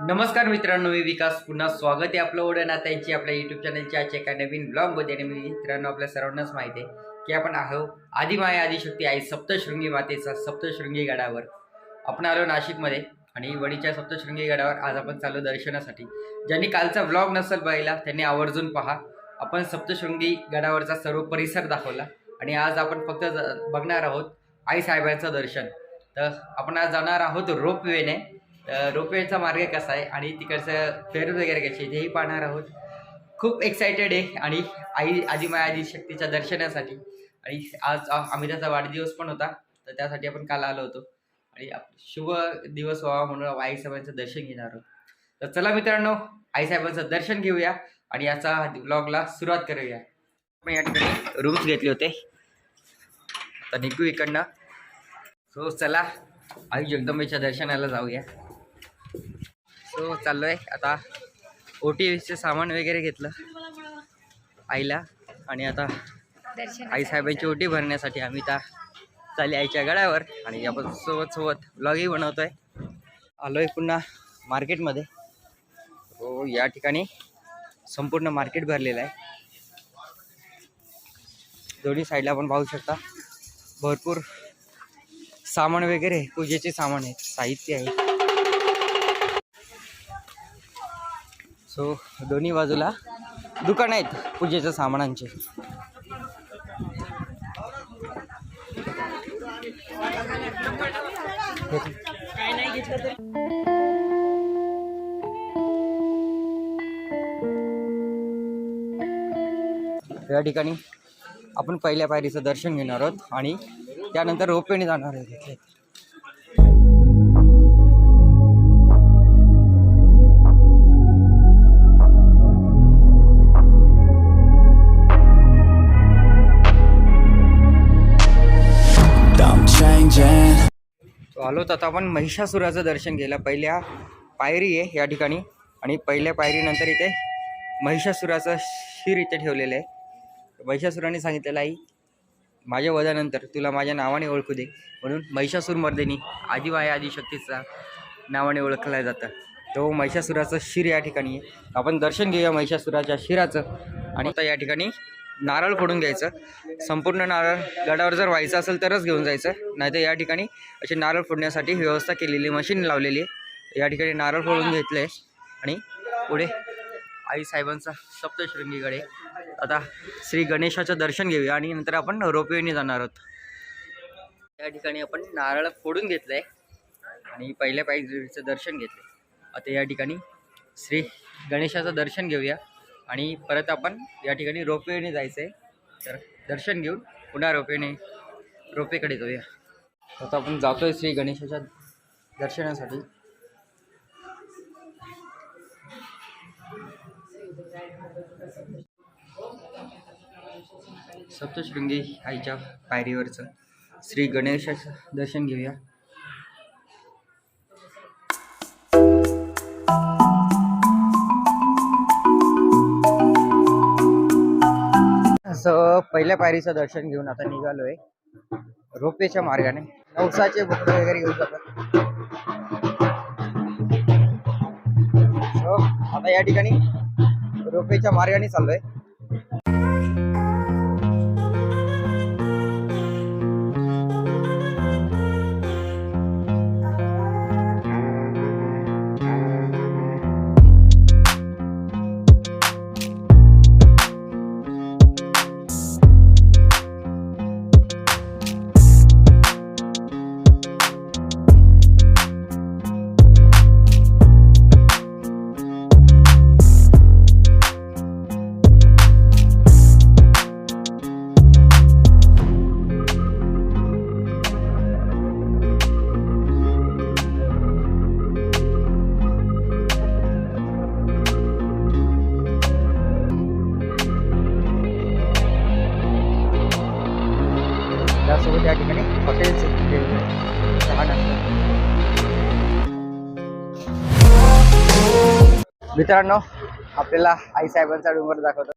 नमस्कार मित्रांनो मी विकास. पुन्हा स्वागत आहे आपलं ओढ नात्यांची आपल्या युट्यूब चॅनलच्या आजच्या एका नवीन ब्लॉगमध्ये आणि मित्रांनो आपल्या सर्वांनाच माहिती आहे की आपण आहो आदिमाया आदिशक्ती आई सप्तशृंगी मातेचा सप्तशृंगी गडावर. आपण आलो नाशिकमध्ये आणि वडीच्या सप्तशृंगी गडावर. आज आपण चालू दर्शनासाठी. ज्यांनी कालचा ब्लॉग नसेल पाहिला त्यांनी आवर्जून पहा. आपण सप्तशृंगी गडावरचा सर्व परिसर दाखवला. आणि आज आपण फक्त ज- बघणार आहोत आई साहेबांचं दर्शन. तर आपण आज जाणार आहोत रोपवेने. रोपवेचा मार्ग कसा आहे आणि तिकडचं फेर वगैरे कशी आहे तेही पाहणार आहोत. खूप एक्सायटेड आहे आणि आई आदिमाया आदी शक्तीच्या दर्शनासाठी. आणि आज आम्ही त्याचा वाढदिवस पण होता तर त्यासाठी आपण काल आलो होतो. आणि शुभ दिवस व्हावा म्हणून आईसाहेबांचं दर्शन घेणार आहोत. तर चला मित्रांनो आईसाहेबांचं दर्शन घेऊया आणि याचा ब्लॉगला सुरुवात करूया. आपण या ठिकाणी रूम्स घेतले होते. तर निघू इकडनं. सो चला आई जगदंबेच्या दर्शनाला जाऊया. सो चाललो आहे आता ओ टी व्हीचं सामान वगैरे घेतलं आईला. आणि आता आई साहेबांची ओटी भरण्यासाठी आम्ही त्या चाली आईच्या गळ्यावर. आणि आपण सोबत सोबत ब्लॉगही बनवतो आहे आलो आहे पुन्हा मार्केटमध्ये. हो या ठिकाणी संपूर्ण मार्केट भरलेलं आहे. दोन्ही साईडला आपण पाहू शकता. भरपूर सामान वगैरे आहे, पूजेचे सामान आहेत साहित्य आहे. सो दोन्ही बाजूला दुकान आहेत पूजेच्या सामानांचे. या ठिकाणी आपण पहिल्या पायरीचं दर्शन घेणार आहोत आणि त्यानंतर रोपवेने जाणार आहे तिथे आलोत आता आपण महिषासुराचं दर्शन केलं पहिल्या पायरी आहे या ठिकाणी आणि पहिल्या पायरीनंतर इथे महिषासुराचं शिर इथे ठेवलेलं आहे. महिषासुराने सांगितलेलं आई माझ्या वधानंतर तुला माझ्या नावाने ओळखू दे. म्हणून महिषासूर मर्दिनी आदिवाया आदिशक्तीचा नावाने ओळखलं जातं. तो महिषासुराचं शिर या ठिकाणी आहे. आपण दर्शन घेऊया महिषासुराच्या शिराचं. आणि आता या ठिकाणी नारळ फोडून घ्यायचं. संपूर्ण नारळ गडावर जर व्हायचं असेल तरच घेऊन जायचं. नाहीतर या ठिकाणी अशी नारळ फोडण्यासाठी व्यवस्था केलेली मशीन लावलेली आहे. या ठिकाणी नारळ फोडून घेतलं आहे. आणि पुढे आई साहेबांचा सप्तशृंगीकडे आता श्री गणेशाचं दर्शन घेऊया आणि नंतर आपण रोपवेने जाणार आहोत. या ठिकाणी आपण नारळ फोडून घेतलं आहे. आणि पहिल्या पायरीचं दर्शन घेतलं आता या ठिकाणी श्री गणेशाचं दर्शन घेऊया. आणि परत आपण या ठिकाणी रोपवेने जायचं आहे तर दर्शन घेऊन पुन्हा रोपेने रोपेकडे जाऊया. आता आपण जातोय श्री गणेशाच्या दर्शनासाठी. सप्तशृंगी आईच्या पायरीवरचं श्री गणेशाचं दर्शन घेऊया. पहिल्या पायरीचं दर्शन घेऊन आता निघालोय. रोपेच्या मार्गाने. नवसाचे भक्त वगैरे घेऊ शकत आता या ठिकाणी रोपेच्या मार्गाने चाललोय. मित्रांनो आपल्याला आई साहेबांचा डोंगर दाखवतो.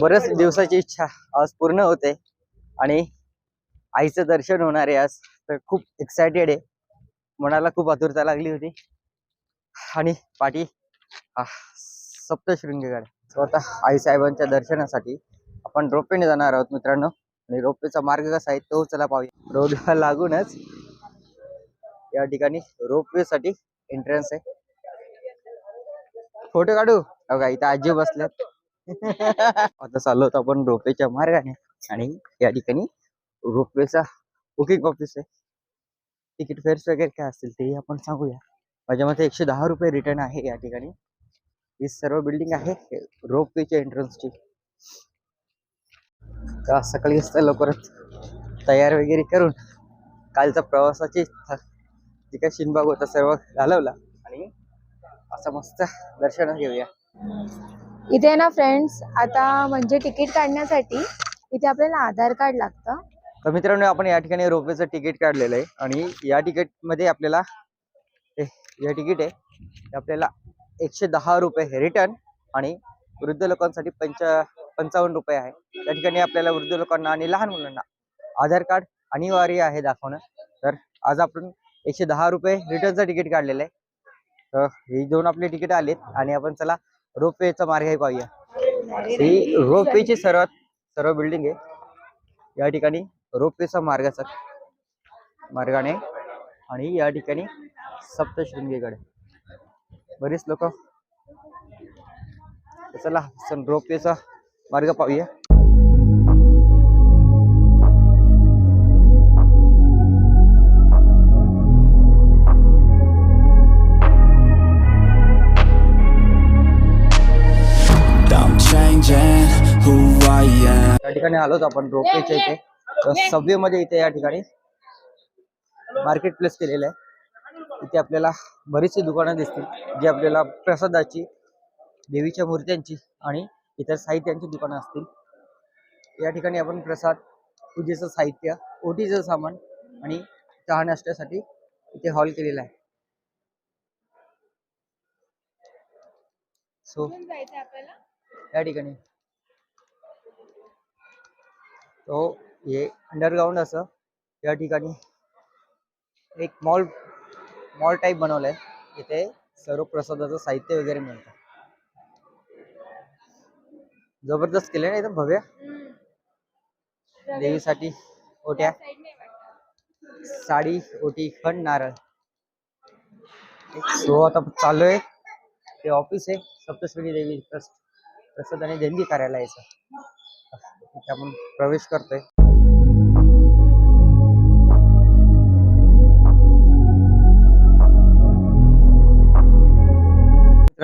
बरेच दिवसाची इच्छा आज पूर्ण होते आणि आईचं दर्शन होणार आहे आज. तर खूप एक्सायटेड आहे. मनाला खूप आतुरता लागली होती. आणि पाठी आ, सप्तशृंगीकडे सो आई साहेबांच्या दर्शनासाठी आपण रोपवेने जाणार आहोत मित्रांनो. आणि रोपवेचा मार्ग कसा आहे तो चला पाहूया. रोडला लागूनच या ठिकाणी रोपवे साठी एंट्रन्स आहे. फोटो काढू? हो का इथं आजी बसल्यात. आता चाललो होतो आपण रोपेच्या मार्गाने. आणि या ठिकाणी रोपवेचा बुकिंग ऑफिस आहे. तिकीट फेअर्स वगैरे काय असतील तेही आपण सांगूया. माझ्या मते एकशे दहा रुपये रिटर्न आहे या ठिकाणी. ही सर्व बिल्डिंग आहे रोपवेच्या एंट्रन्सची का सकाळी असतं लवकरच तयार वगैरे करून कालचा प्रवासाची थ- जे शिनबाग होता सर्व घालवला आणि असं मस्त दर्शन घेऊया. इथे ना फ्रेंड्स आता म्हणजे तिकीट काढण्यासाठी इथे आपल्याला आधार कार्ड लागतं. तर मित्रांनो आपण या ठिकाणी रोपवेचं तिकीट काढलेलं आहे आणि या तिकीटमध्ये आपल्याला हे तिकीट आहे आपल्याला एकशे दहा रुपये रिटर्न आणि वृद्ध लोकांसाठी पंच पंचावन्न रुपये आहे. त्या ठिकाणी आपल्याला वृद्ध लोकांना आणि लहान मुलांना आधार कार्ड अनिवार्य आहे दाखवणं. तर आज आपण एकशे दहा रुपये रिटर्नचं तिकीट काढलेलं आहे. तर ही दोन आपले तिकीट आलेत आणि आपण चला रोपवेचा मार्गही पाहूया. ही रोपवेची सर्वात सर्व बिल्डिंग आहे. या ठिकाणी रोपवेचा मार्गाचा मार्गाने आणि या ठिकाणी सप्तशृंगीकडे बरीच लोक. चला रोपवेचा मार्ग पाहूया. या ठिकाणी आलोत आपण रोपवेच्या इथे. सभ्यमध्ये इथे या ठिकाणी मार्केट प्लेस केलेलं आहे. इथे आपल्याला बरीचशी दुकानं दिसतील जी आपल्याला प्रसादाची देवीच्या मूर्त्यांची आणि इतर साहित्यांची दुकानं असतील. या ठिकाणी आपण प्रसाद पूजेचं साहित्य ओटीचं सामान आणि चहा नाश्त्यासाठी इथे हॉल केलेला आहे. सो या ठिकाणी. तो हे अंडरग्राऊंड असं या ठिकाणी एक मॉल मॉल टाईप बनवलंय. इथे सर्व प्रसादाचं साहित्य वगैरे मिळतं. जबरदस्त केलंय ना एकदम भव्य? देवीसाठी ओट्या. साडी ओटी खण नारळ. सो आता चाललोय ते ऑफिस आहे. सप्तश्री देवी ट्रस्ट प्रसाद आणि देणगी कार्यालयाचं आपण प्रवेश करतोय.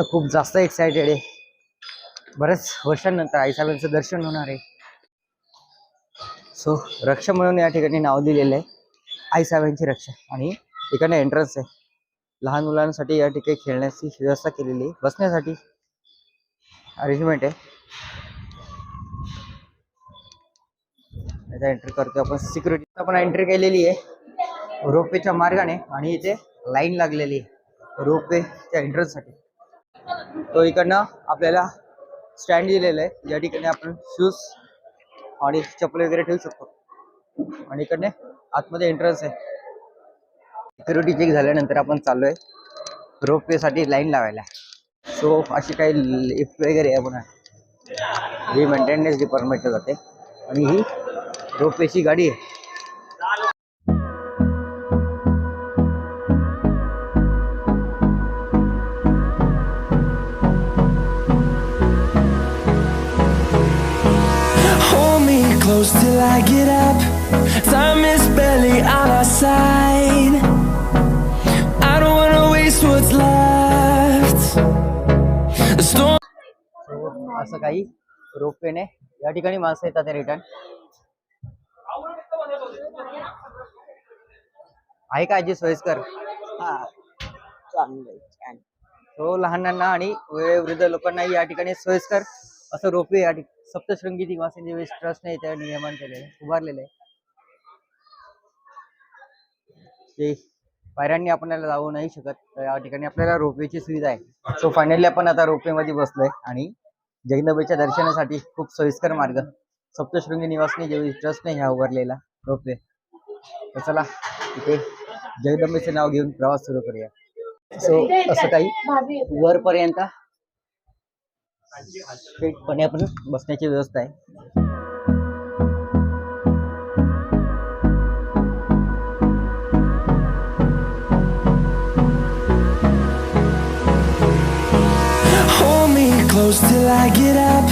मित्रांनो खूप जास्त एक्सायटेड आहे. बऱ्याच वर्षांनंतर आईसाहेबांचं दर्शन होणार आहे. सो रक्षा म्हणून या ठिकाणी नाव दिलेलं आहे. आईसाहेबांची रक्षा आणि ठिकाणी एंट्रन्स आहे. लहान मुलांसाठी या ठिकाणी खेळण्याची व्यवस्था केलेली आहे. बसण्यासाठी अरेंजमेंट आहे. एंट्री करतो आपण. सिक्युरिटी आपण एंट्री केलेली आहे. रोपवेच्या मार्गाने आणि इथे लाईन लागलेली आहे. रोपवेच्या एंट्रन्ससाठी. तो इकडनं आपल्याला स्टँड दिलेलं आहे. ज्या ठिकाणी आपण शूज आणि चप्पल वगैरे ठेवू शकतो. आणि इकडने आतमध्ये एंट्रन्स आहे. सिक्युरिटी चेक झाल्यानंतर आपण चाललोय रोपवे साठी लाईन लावायला. सो अशी काही लिफ्ट वगैरे आहे म्हणा ही मेंटेनन्स डिपार्टमेंटला जाते. आणि ही रोपवेची गाडी आहे. Till I get up. Time is barely on our side. I don't wanna waste what's left. The storm. So, असं काही रोपवेने या ठिकाणी माणसं येतात रिटर्न आहे का आजी सोयीस्कर हा चांगलं छान तो लहानांना आणि वय- वृद्ध लोकांना या ठिकाणी सोयीस्कर असं रोपवे या ठिक- सप्तशृंगी निवासी वेस्ट ट्रस्टने इथे निर्माण केलेले उभारलेले आहे. ते पायऱ्यांनी आपल्याला जाऊ नाही शकत या ठिकाणी आपल्याला रोपवेची सुविधा आहे. सो फायनली आपण आता रोपवे मध्ये बसलोय आणि जगदंबेच्या दर्शनासाठी खूप सोयीस्कर मार्ग सप्तशृंगी निवासने जे ट्रस्टने ह्या उभारलेला रोपवे. तर चला इथे जगदंबेचे नाव घेऊन प्रवास सुरू करूया. सो असं काही वरपर्यंत स्ट्रेटपणे आपण बसण्याची व्यवस्था आहे Hold me close till I get up.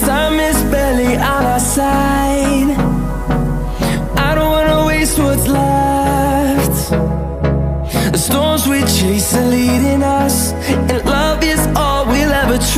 Time is barely on our side. I don't wanna waste what's left. The storms we chase are leading us,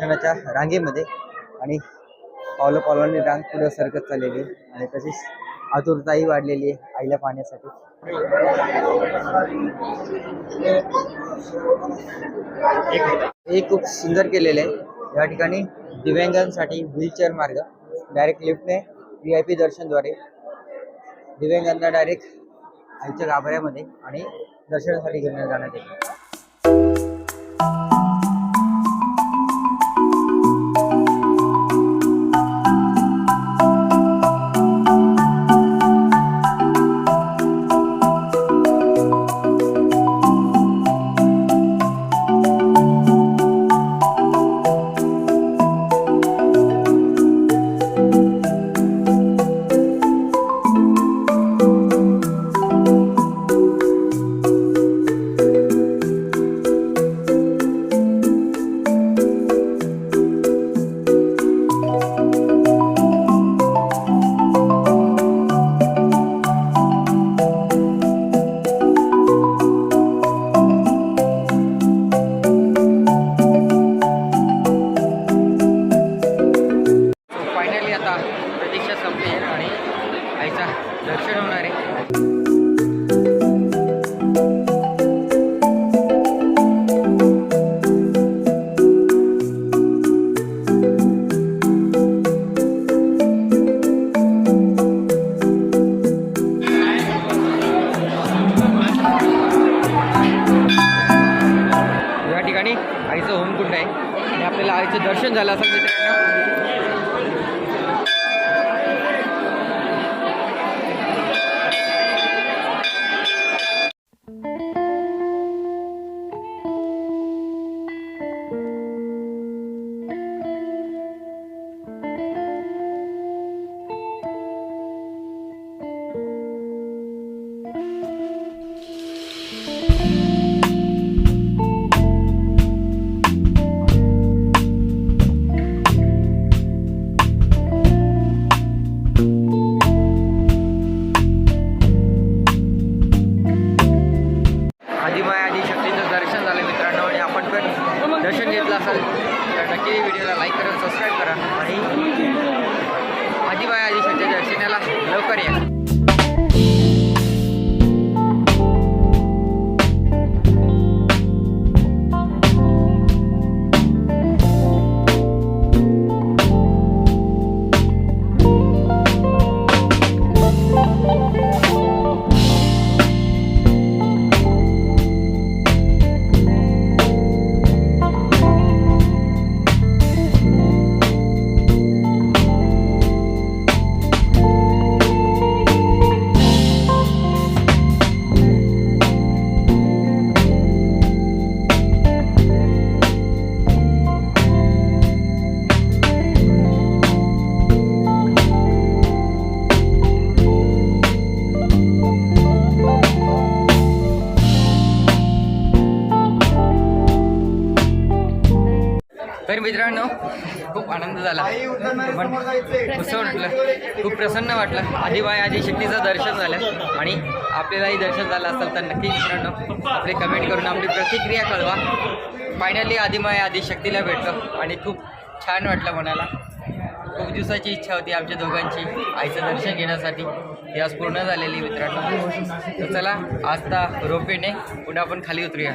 दर्शनाच्या रांगेमध्ये आणि पावलं पावलांनी रांग पुढे सरकत चाललेली आहे आणि तशीच आतुरताही वाढलेली आहे आईला पाहण्यासाठी. हे खूप सुंदर केलेले आहे. या ठिकाणी दिव्यांगांसाठी व्हीलचेअर मार्ग डायरेक्ट लिफ्टने व्ही आय पी दर्शनद्वारे दिव्यांगांना डायरेक्ट आईच्या गाभाऱ्यामध्ये आणि दर्शनासाठी घेऊन जाण्यात येते. खूप आनंद झाला. पण कसं वाटलं. खूप प्रसन्न वाटलं. आदिबाई आदी शक्तीचं दर्शन झालं. आणि आपल्यालाही दर्शन झालं असेल तर नक्की मित्रांनो आपले कमेंट करून आपली प्रतिक्रिया कळवा. फायनली आदिमाय आदी शक्तीला भेटलो. आणि खूप छान वाटलं मनाला. खूप दिवसाची इच्छा होती आमच्या दोघांची आईचं दर्शन घेण्यासाठी. ती आज पूर्ण झालेली मित्रांनो. तर चला आता रोपेने पुन्हा आपण खाली उतरूया.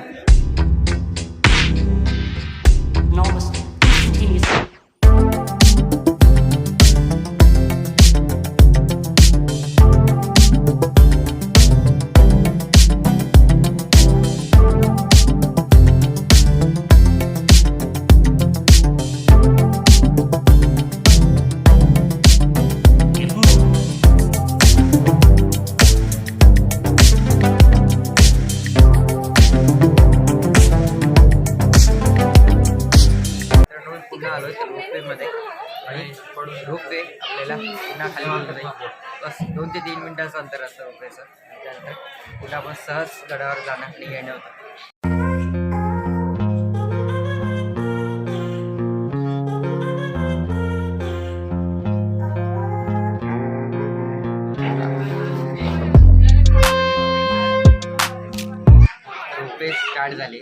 गडावर जाणं आणि येणं होतं रोपवे स्टार्ट झाले.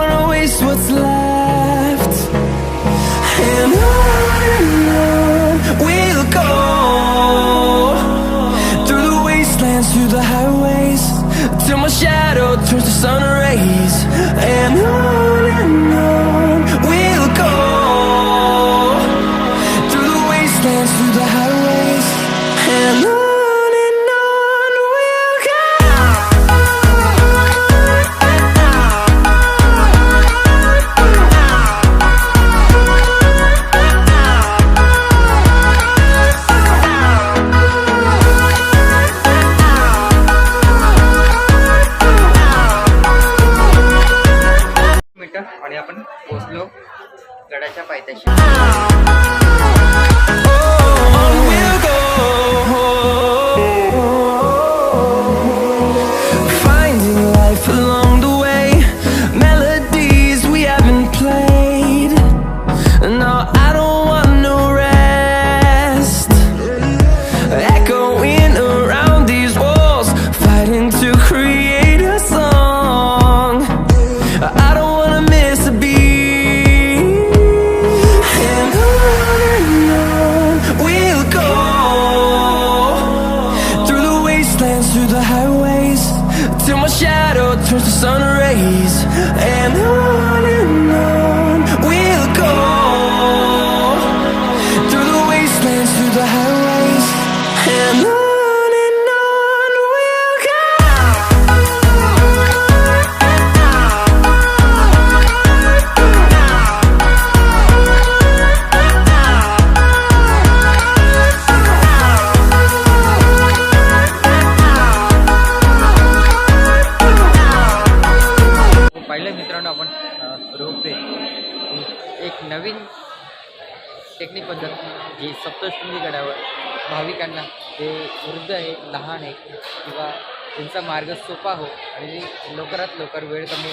turns to sun rays. And लवकरात लवकर वेळ कमी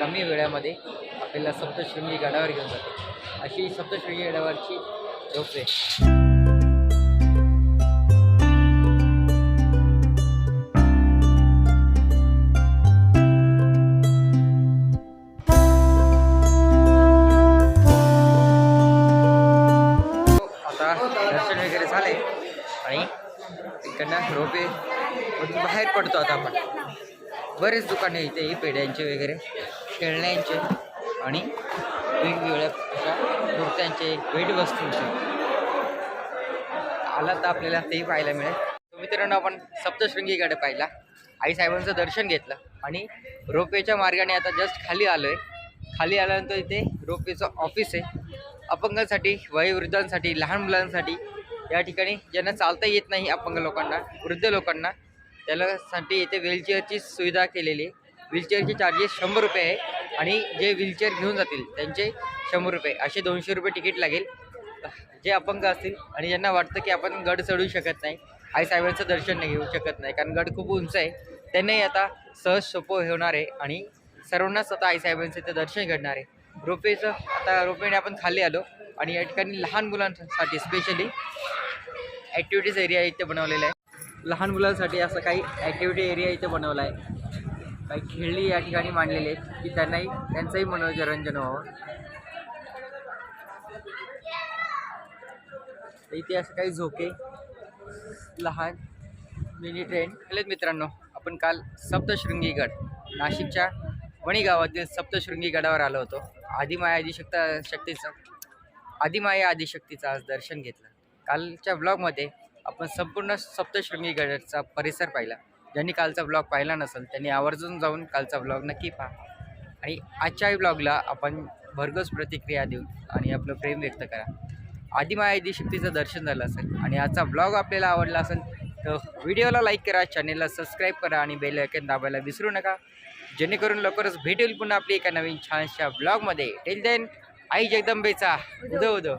कमी वेळामध्ये आपल्याला सप्तशृंगी गडावर घेऊन जाते. अशी सप्तशृंगी गडावरची रोपवे बरेच दुकाने इथे ही पेढ्यांचे वगैरे खेळण्यांचे आणि वेगवेगळ्या अशा मूर्त्यांचे भेटवस्तूंचे आला तर आपल्याला तेही पाहायला मिळेल. तर मित्रांनो आपण सप्तशृंगीकडे पाहिला. आई साहेबांचं दर्शन घेतलं आणि रोपवेच्या मार्गाने आता जस्ट खाली आलो आहे खाली आल्यानंतर इथे रोपवेचं ऑफिस आहे. अपंगांसाठी वयोवृद्धांसाठी लहान मुलांसाठी या ठिकाणी ज्यांना चालता येत नाही अपंग लोकांना वृद्ध लोकांना त्यालासाठी इथे व्हीलचेअरची सुविधा केलेली आहे. व्हीलचेअरचे चार्जेस शंभर रुपये आहे आणि जे व्हीलचेअर घेऊन जातील त्यांचे शंभर रुपये. असे दोनशे रुपये तिकीट लागेल. जे अपंग असतील आणि ज्यांना वाटतं की आपण गड चढू शकत नाही आई साहेबांचं दर्शन नाही घेऊ शकत नाही कारण गड खूप उंच आहे त्यांनाही आता सहज सोपं होणार आहे आणि सर्वांनाच आता आईसाहेबांचं इथं दर्शन घडणार आहे. रोपेचं आता रोपेने आपण खाली आलो आणि या ठिकाणी लहान मुलांसाठी स्पेशली ॲक्टिव्हिटीज एरिया इथे बनवलेला आहे. लहान मुलांसाठी असं काही ॲक्टिव्हिटी एरिया इथे बनवला आहे काही खेळणी या ठिकाणी मांडलेले आहेत की त्यांनाही त्यांचंही मनोरंजन व्हावं. इथे असं काही झोके लहान मिनी ट्रेन हॅलो मित्रांनो. आपण काल सप्तशृंगी गड नाशिकच्या वणी गावातील सप्तशृंगी गडावर आलो होतो. आदिमाया आदिशक्ता शक्तीचं आदिमाया आदिशक्तीचं आज दर्शन घेतलं. कालच्या ब्लॉगमध्ये आपण संपूर्ण सप्तशृंगी गडाचा परिसर पाहिला. ज्यांनी कालचा ब्लॉग पाहिला नसेल त्यांनी आवर्जून जाऊन कालचा ब्लॉग नक्की पहा. आणि आजच्याही ब्लॉगला आपण भरघोस प्रतिक्रिया देऊ आणि आपलं प्रेम व्यक्त करा. आदिमाया शक्तीचं दर्शन झालं असेल आणि आजचा ब्लॉग आपल्याला आवडला असेल तर व्हिडिओला लाईक करा चॅनेलला सबस्क्राईब करा आणि बेल आयकन दाबायला विसरू नका. जेणेकरून लवकरच भेटेल पुन्हा आपली एका नवीन छानशा ब्लॉगमध्ये टेल देन आई जगदंबेचा. उदो उदो